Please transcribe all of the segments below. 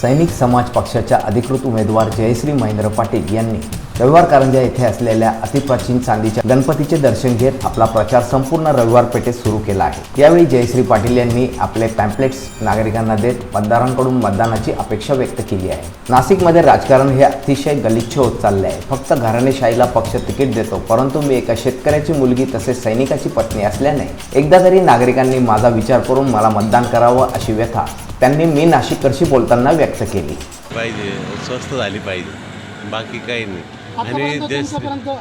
सैनिक समाज पक्षाच्या अधिकृत उमेदवार जयश्री महेंद्र पाटील यांनी रविवार कारंजा येथे असलेल्या अतिप्राचीन चांदीच्या गणपतीचे दर्शन घेत आपला प्रचार संपूर्ण रविवार पेठेत सुरू केला आहे. यावेळी जयश्री पाटील यांनी आपले पॅम्पलेट्स नागरिकांना देत मतदारांकडून मतदानाची अपेक्षा व्यक्त केली आहे. नाशिकमध्ये राजकारण हे अतिशय गलिच्छ होत चालले आहे फक्त घराणेशाहीला पक्ष तिकीट देतो परंतु मी एका शेतकऱ्याची मुलगी तसेच सैनिकाची पत्नी असल्याने एकदा तरी नागरिकांनी माझा विचार करून मला मतदान करावं अशी व्यथा त्यांनी मी नाशिककरशी बोलताना व्यक्त केली. पाहिजे स्वस्त झाली पाहिजे. बाकी काही नाही. आणि आतापर्यंत जय तुमच्यापर्यंत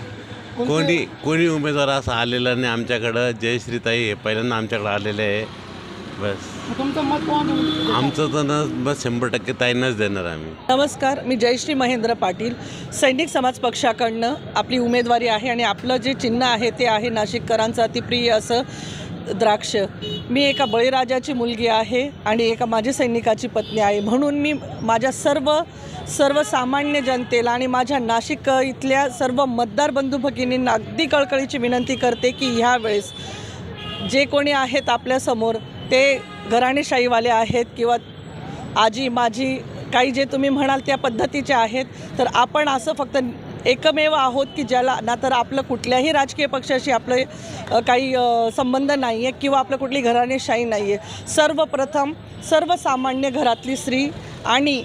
कोणते- कोणी कोणी उमेदवार असं आलेला नाही आमच्याकडं. जयश्रीताई हे पहिल्यांदा आमच्याकडं आलेले आहे. बस. आमचं तर ना बस शंभर टक्के ताईंनाच देणार आम्ही. नमस्कार मी जयश्री महेंद्र पाटील. सैनिक समाज पक्षाकडनं आपली उमेदवारी आहे आणि आपलं जे चिन्ह आहे ते आहे नाशिककरांचं अतिप्रिय असं द्राक्ष. मी एका बळीराजाची मुलगी आहे आणि एका माझी सैनिकाची पत्नी आहे. म्हणून मी माझ्या सर्व सर्वसामान्य जनतेला आणि माझ्या नाशिक इथल्या सर्व मतदार बंधू भगिनींना अगदी कळकळीची विनंती करते की ह्यावेळेस जे कोणी आहेत आपल्यासमोर ते घराणेशाहीवाले आहेत किंवा आजी माझी काही जे तुम्ही म्हणाल त्या पद्धतीचे आहेत तर आपण असं फक्त एकमेव आहोत की ज्याला ना तर आपलं कुठल्याही राजकीय पक्षाशी आपलं काही संबंध नाही आहे किंवा आपलं कुठली घराणेशाही नाही आहे सर्वप्रथम सर्वसामान्य घरातली स्त्री आणि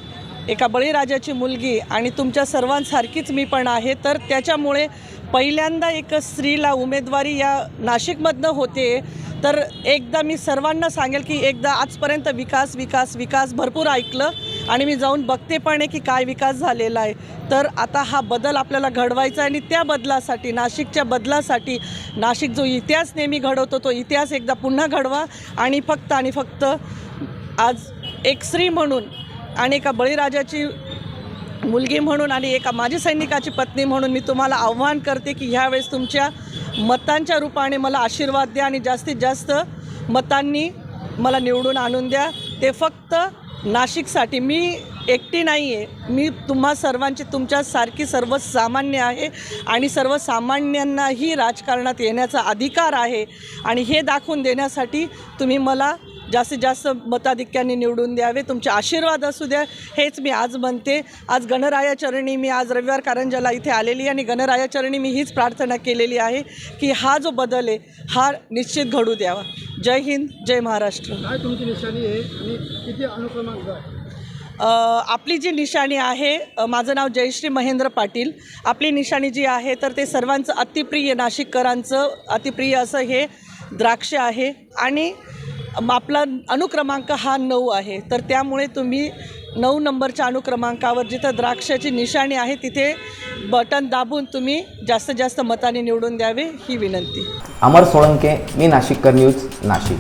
एका बळीराजाची मुलगी आणि तुमच्या सर्वांसारखीच मी पण आहे तर त्याच्यामुळे पहिल्यांदा एक स्त्रीला उमेदवारी या नाशिकमधनं होते तर एकदा मी सर्वांना सांगेल की एकदा आजपर्यंत विकास विकास विकास भरपूर ऐकलं. आणि मी जाऊन बघते पण आहे की काय विकास झालेला आहे. तर आता हा बदल आपल्याला घडवायचा आहे आणि त्या बदलासाठी नाशिकच्या बदलासाठी नाशिक जो इतिहास नेहमी घडवतो तो इतिहास एकदा पुन्हा घडवा आणि फक्त आणि फक्त आज एक स्त्री म्हणून आणि एका बळीराजाची मुलगी म्हणून आणि एका माजी सैनिकाची पत्नी म्हणून मी तुम्हाला आव्हान करते की ह्यावेळेस तुमच्या मतांच्या रूपाने मला आशीर्वाद द्या आणि जास्तीत जास्त मतांनी मला निवडून आणून द्या. ते फक्त नाशिकसाठी. मी एकटी नाही आहे मी तुम्हा सर्वांची तुमच्यासारखी सर्वसामान्य आहे आणि सर्वसामान्यांनाही राजकारणात येण्याचा अधिकार आहे. आणि हे दाखवून देण्यासाठी तुम्ही मला जास्तीत जास्त मताधिक्याने निवडून द्यावे तुमचे आशीर्वाद असू द्या हेच मी आज म्हणते. आज गणरायाचरणी मी आज रविवार कारंजाला इथे आलेली आणि गणरायाचरणी मी हीच प्रार्थना केलेली आहे की हा जो बदल आहे हा निश्चित घडू द्यावा. जय हिंद जय महाराष्ट्र. काय तुमची निशाणी आहे आणि किती अनुक्रमांक आपली जी निशाणी आहे माझं नाव जयश्री महेंद्र पाटील. आपली निशाणी जी आहे तर ते सर्वांचं अतिप्रिय नाशिककरांचं अतिप्रिय असं हे द्राक्ष आहे. आणि आपला अनुक्रमांक हा नऊ आहे. तर त्यामुळे तुम्ही नऊ नंबरच्या अनुक्रमांकावर जिथं द्राक्षाची निशाणी आहे तिथे बटन दाबून तुम्ही जास्तीत जास्त मताने निवडून द्यावे ही विनंती. अमर सोळंके मी नाशिककर न्यूज नाशिक.